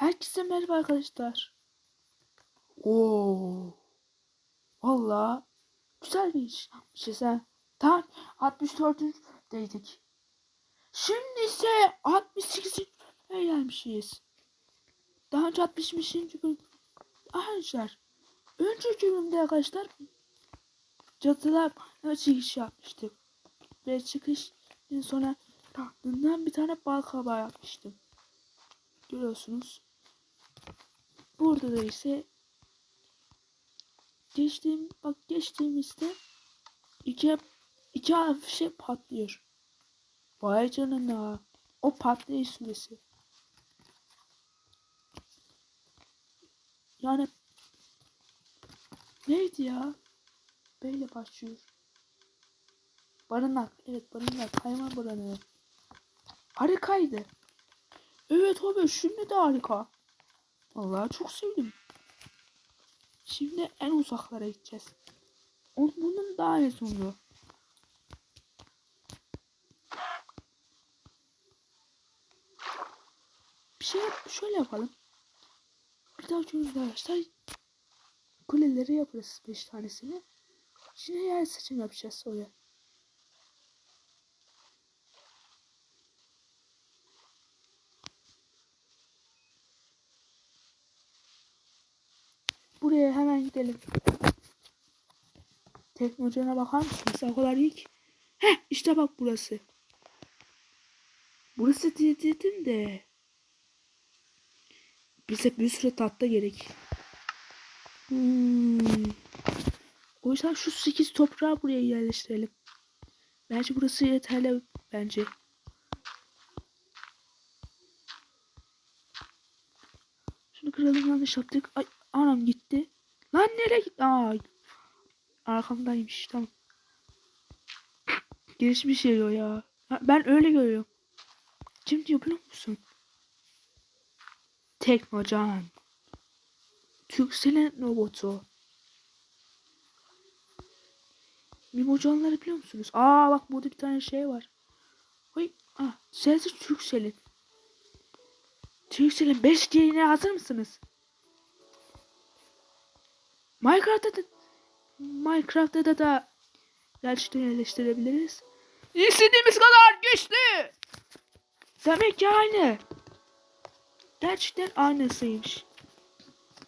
Herkese merhaba arkadaşlar. Oo. Valla güzel bir iş yapmışız. Tam 64'deydik. Şimdi ise 68. bölüme gelmişiz. Daha önce 65. bölüm. Arkadaşlar. Önceki bölümde arkadaşlar cadılar çıkış yapmıştık. Ve çıkış sonra tahtından bir tane bal kabağı yapmıştım. Görüyorsunuz. Burada da ise geçtiğim bak geçtiğimizde iki iki afişe patlıyor. Vay canına. O patlayış süresi. Yani neydi ya? Böyle başlıyor. Barınak. Evet barınak. Hayvan barınağı. Harikaydı. Evet abi şimdi de harika. Vallahi çok sevdim. Şimdi en uzaklara gideceğiz. Onun bunun daha en sonu. Bir şey şöyle yapalım. Bir daha çözümde arkadaşlar kuleleri yaparız 5 tanesini. Şimdi yer seçim yapacağız oraya. Buraya hemen gidelim. Teknolojine bakar mısınız? O kadar iyi. Heh işte bak burası. Burası diye dedim de. Bize bir sürü tatlı gerek. Hmm. O yüzden şu 8 toprağı buraya yerleştirelim. Bence burası yeterli bence. Şunu kıralım yanlış yaptık. Ay anam gitti. Lan nereye gitti? Aa, arkamdaymış tamam. Gelişmiş geliyor ya. Ben öyle görüyorum. Kim diyor biliyor musun? Teknocan. Türkcell'in robotu. Mimocanları biliyor musunuz? Aa bak burada bir tane şey var. Oy, ah, sesi Türkcell'in. Türkcell'in 5 yayına hazır mısınız? Minecraft'ta da Minecraft'ta da da gerçekten yerleştirebiliriz. İstediğimiz kadar güçlü. Demek ki aynı. Gerçekten aynısıymış.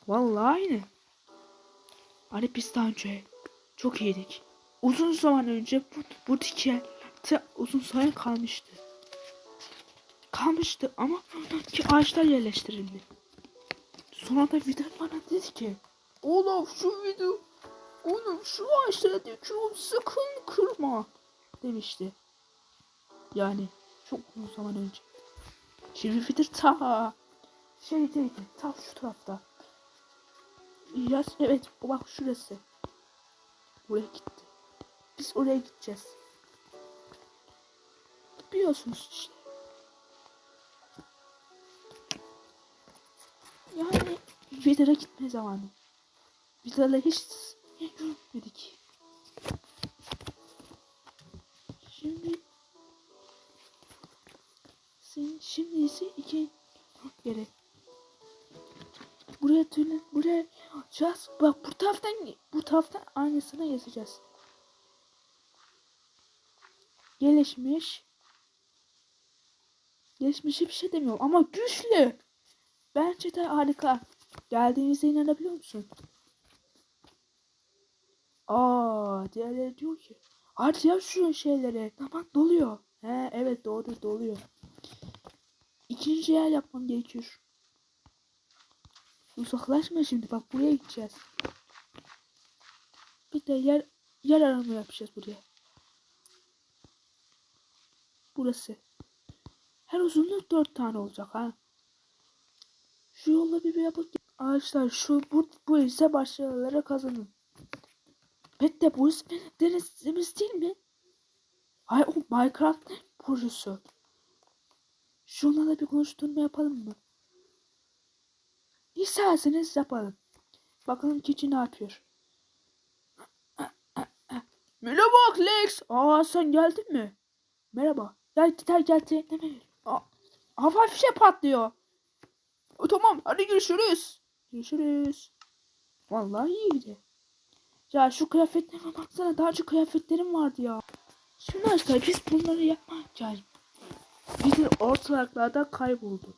Vallahi aynı. Hani biz daha önce çok iyiydik. Uzun zaman önce bu, buradaki yerde uzun süre kalmıştı. Kalmıştı ama ki ağaçlar yerleştirildi. Sonra da Vidal bana dedi ki Oğlum şu video Oğlum şu ağaçlara dikiyorum sakın kırma demişti. Yani çok uzun zaman önce. Şimdi Vidal ta şeydeydi ta şu tarafta. Yaz evet bak şurası. Buraya gitti. Biz oraya gideceğiz. Biliyorsunuz işte. Yani Vidal'a gitme zamanı. Vidal'a hiç yürümedik. Şimdi sen şimdi ise iki yere. Buraya tünel, buraya yapacağız. Bak bu taraftan, bu taraftan aynısını yazacağız. Gelişmiş. Gelişmişe bir şey demiyorum ama güçlü. Bence de harika. Geldiğinizde inanabiliyor musun? Aa, diğerleri diyor ki. Hadi yap şu şeyleri. Tamam doluyor. He evet doğru doluyor. İkinci yer yapmam gerekiyor. Uzaklaşma şimdi bak buraya gideceğiz. Bir de yer yer arama yapacağız buraya. Burası. Her uzunluk dört tane olacak ha. Şu yolla bir yapıp ağaçlar şu bu, bu ise başarılara kazanın. Evet de bu denizimiz değil mi? Ay o Minecraft projesi. Şunla da bir konuşturma yapalım mı? İsterseniz yapalım. Bakalım keçi ne yapıyor. Merhaba Lex. Aa sen geldin mi? Merhaba. Gel gider gel gel. Hava fişe patlıyor. O, tamam hadi görüşürüz. Görüşürüz. Vallahi iyiydi. Ya şu kıyafetlerime baksana daha önce kıyafetlerim vardı ya. Şimdi arkadaşlar biz bunları yapmayacağız. Bizim ortalıklarda kayboldu.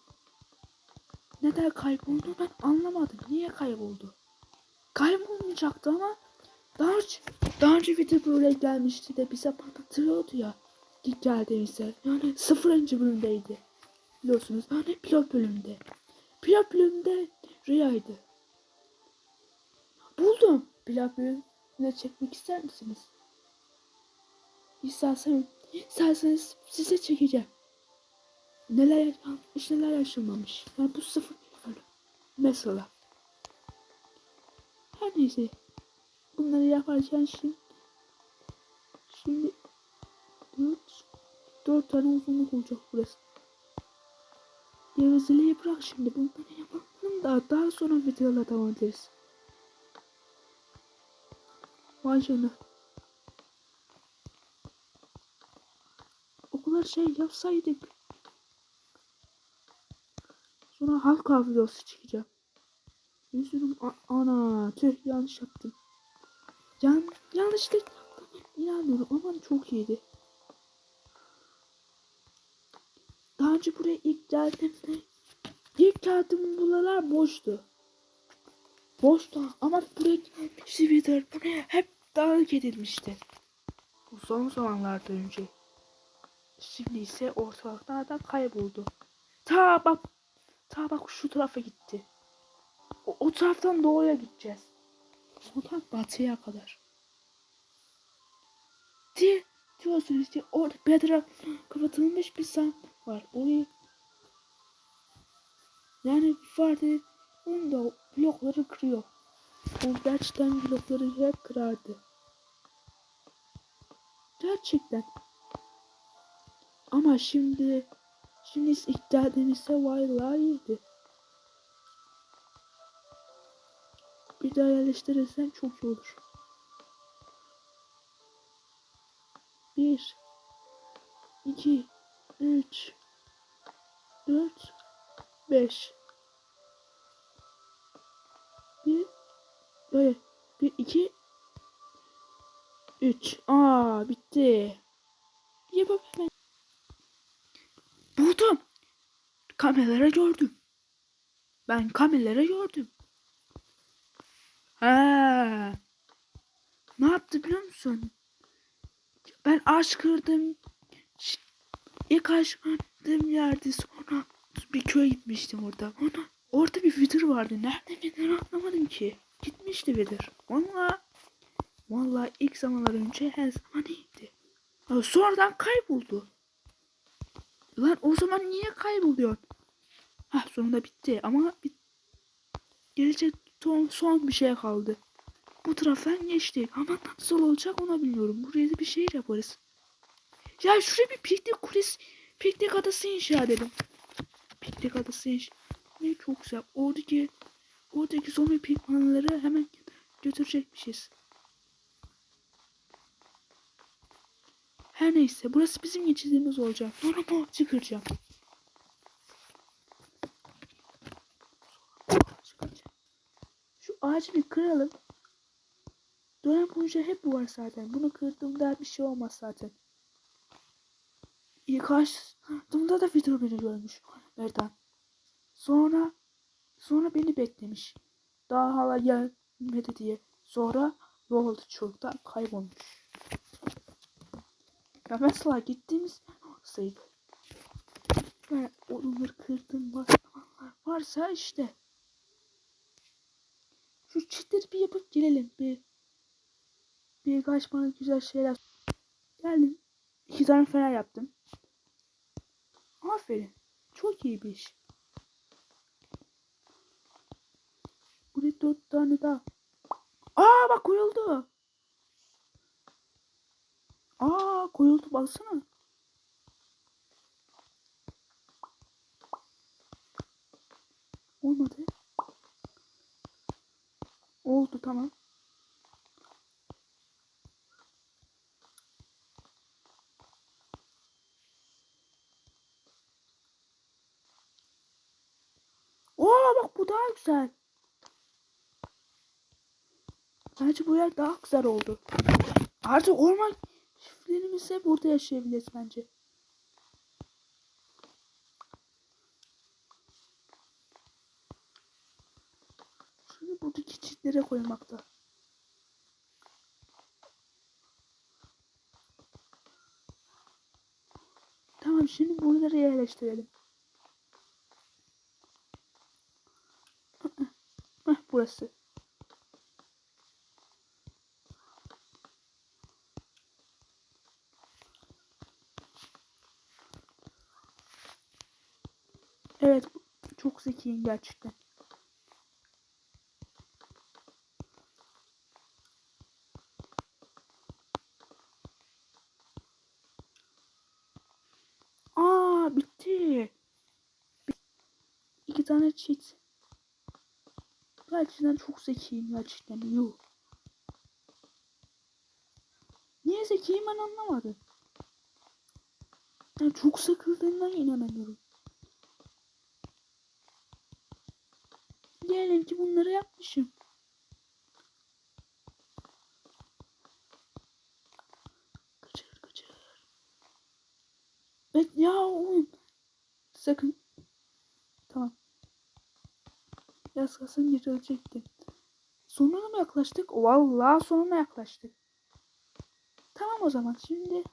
Neden kayboldu ben anlamadım. Niye kayboldu? Kaybolmayacaktı ama daha önce, daha önce video böyle gelmişti de bize patlatıyordu ya. İlk geldiğimizde. Yani sıfırıncı bölümdeydi. Biliyorsunuz yani pilot bölümde. Pilot bölümde Rüya'ydı. Buldum. Pilot bölümüne çekmek ister misiniz? İstersen, isterseniz size çekeceğim. Neler yapılmış neler yaşanmamış. Yani bu sıfır bölüm. Mesela. Her neyse. Bunları yaparken şimdi şimdi dört, dört tane uzunluk olacak burası. Gevezeliği bırak şimdi. Bunları yapalım da daha sonra videola devam ederiz. Vay canına. O kadar şey yapsaydık. Sonra halka videosu çıkacak. Üzülüm ana tüh yanlış yaptım. Yan yanlışlık yaptım. İnanmıyorum ama çok iyiydi. Daha önce buraya ilk geldiğimde ilk geldiğim buralar boştu. Boştu ama buraya bir buraya hep dağılık edilmişti. Bu son zamanlarda önce. Şimdi ise ortalıklardan kayboldu. Ta bak ta bak şu tarafa gitti. O, o taraftan doğuya gideceğiz. Oradan batıya kadar. Diye diyorsunuz ki orada bedra kapatılmış bir sandık var. Orayı yani vardı onu da blokları kırıyor. O gerçekten blokları hep kırardı. Gerçekten. Ama şimdi şimdi ilk geldiğimizde vallahi iyiydi. Bir daha yerleştirirsen çok iyi olur. Bir, iki, üç, dört, beş. Bir, böyle, bir, iki, üç. Aa, bitti. Yapıp hemen. Buldum. Kameralara gördüm. Ben kameralara gördüm. Ha. Ne yaptı biliyor musun? Ben ağaç kırdım. İlk ağaç kırdığım yerde sonra bir köye gitmiştim orada. Ona, orada bir vidir vardı. Nerede vidir anlamadım ki. Gitmişti vidir. Onunla vallahi ilk zamanlar önce her zaman iyiydi. Ha, sonradan kayboldu. Lan o zaman niye kayboluyor? Ha sonunda bitti ama bit gelecek son, son bir şey kaldı. Bu taraftan geçti ama nasıl olacak onu bilmiyorum. Buraya da bir şey yaparız. Ya şuraya bir piknik kulesi, piknik adası inşa edelim. Piknik adası inşa ne çok güzel. Oradaki oradaki zombi pikmanları hemen götürecekmişiz. Her neyse burası bizim geçidimiz olacak. Sonra bu çıkacağım. Şu ağacı bir kıralım. Dönem boyunca hep bu var zaten. Bunu kırdığımda bir şey olmaz zaten. İlk açtığımda da video beni görmüş. Erdan. Sonra sonra beni beklemiş. Daha hala gelmedi diye. Sonra yolda çoktan kaybolmuş. Ya mesela gittiğimiz olsaydı. Ben onları kırdım var, varsa işte. Şu çitleri bir yapıp gelelim. Bir birkaç bana güzel şeyler. Geldim. İki tane fener yaptım. Aferin. Çok iyi bir iş. Buraya dört tane daha. Aa bak koyuldu. Aa koyuldu baksana. Olmadı. Oldu tamam. Oo bu daha güzel. Bence bu yer daha güzel oldu. Artık orman çiftlerimiz hep burada yaşayabiliriz bence. Şunu buradaki çitlere koymakta. Tamam şimdi buraları yerleştirelim. Heh, burası. Evet, çok zekiyim gerçekten. Aa, bitti. İki tane cheat. Gerçekten çok zekiyim gerçekten. Yuh. Niye zekiyim ben anlamadım. Yani çok sıkıldığımdan inanamıyorum. Diyelim ki bunları yapmışım. Kaçır kaçır. Evet ya oğlum. Sakın. Tamam. Yaz kalsın geri ölecektim. Sonuna mı yaklaştık? Vallahi sonuna yaklaştık. Tamam o zaman şimdi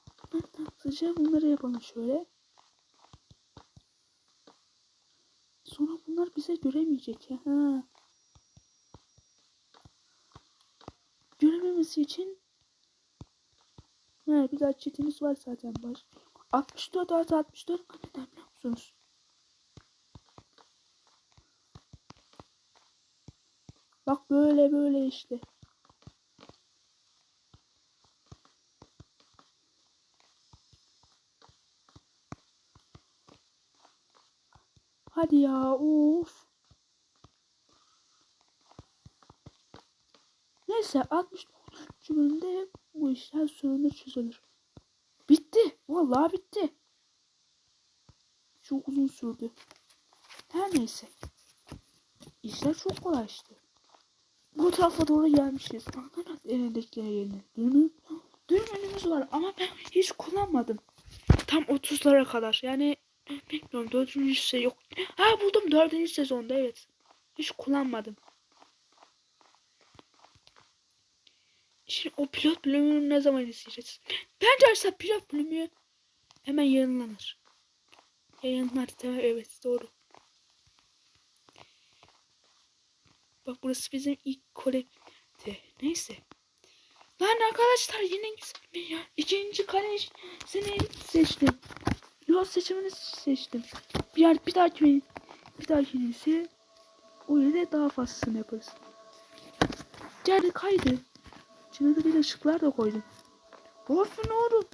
hızlıca bunları yapalım şöyle. Bunlar bize göremeyecek ya. Ha. Görememesi için He, bir daha çetimiz var zaten baş. 64 artı 64 neden biliyor musunuz? Bak böyle böyle işte. Hadi ya of. Neyse 69. bölümde bu işler sonunda çözülür. Bitti. Vallahi bitti. Çok uzun sürdü. Her neyse. İşler çok kolay işte. Bu tarafa doğru gelmişiz. Anladın elindekleri yerine. Düğünü, düğünümüz var ama ben hiç kullanmadım. Tam 30'lara kadar. Yani bilmiyorum dördüncü şey yok. Ha buldum dördüncü sezonda evet. Hiç kullanmadım. Şimdi o pilot bölümünü ne zaman izleyeceğiz? Bence aslında pilot bölümü hemen yayınlanır. Yayınlar tamam evet doğru. Bak burası bizim ilk kolekte. Neyse. Lan arkadaşlar yine güzel ya. İkinci kale seni seçtim. Yol seçimini seçtim. Bir yer bir dahaki bir dahaki ise o yerde daha fazlasını yaparız. Geldi kaydı. İçine de bir ışıklar da koydum. Olsun oğlum.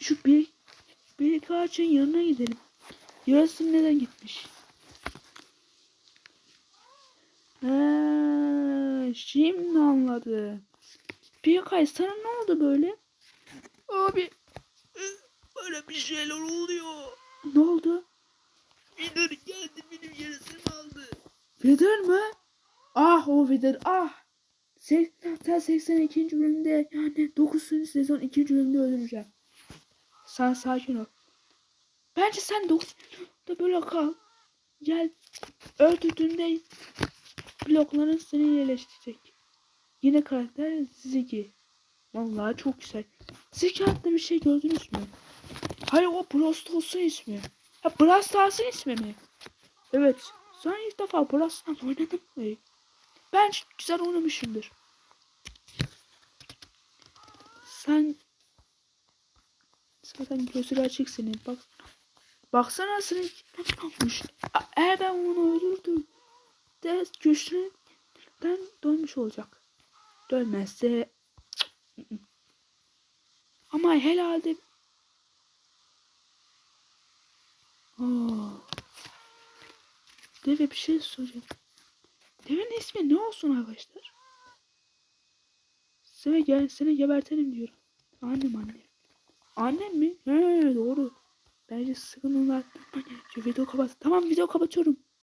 Şu bir bir ağaçın yanına gidelim. Yarısı neden gitmiş? He, şimdi anladım. Bir kay sana ne oldu böyle? Abi böyle bir şeyler oluyor. Ne oldu? Bilir geldi benim yarısını aldı. Wither mı? Ah o Wither ah. Hatta 82. bölümde yani 9. sezon 2. bölümde öldüreceğim. Sen sakin ol. Bence sen 9. da böyle kal. Gel öldürdüğünde blokların seni yerleştirecek. Yine karakter Ziggy. Vallahi çok güzel. Adlı bir şey gördünüz mü? Hayır o Brawl ismi. Ha Brawl Stars'ın ismi mi? Evet. Sen ilk defa Brawl Stars oynadın mı? Ben güzel oynamışımdır. Sen zaten gözleri açık senin. Bak baksana senin. A- Eğer ben onu öldürdüm de güçlüden dönmüş olacak. Dönmezse. Ama herhalde Oo. Deve bir şey soracağım. Devenin ismi ne olsun arkadaşlar? Seni gel seni gebertelim diyorum. Annem annem. Annem mi? He doğru. Bence sıkıntılar. Video kapat. Tamam video kapatıyorum.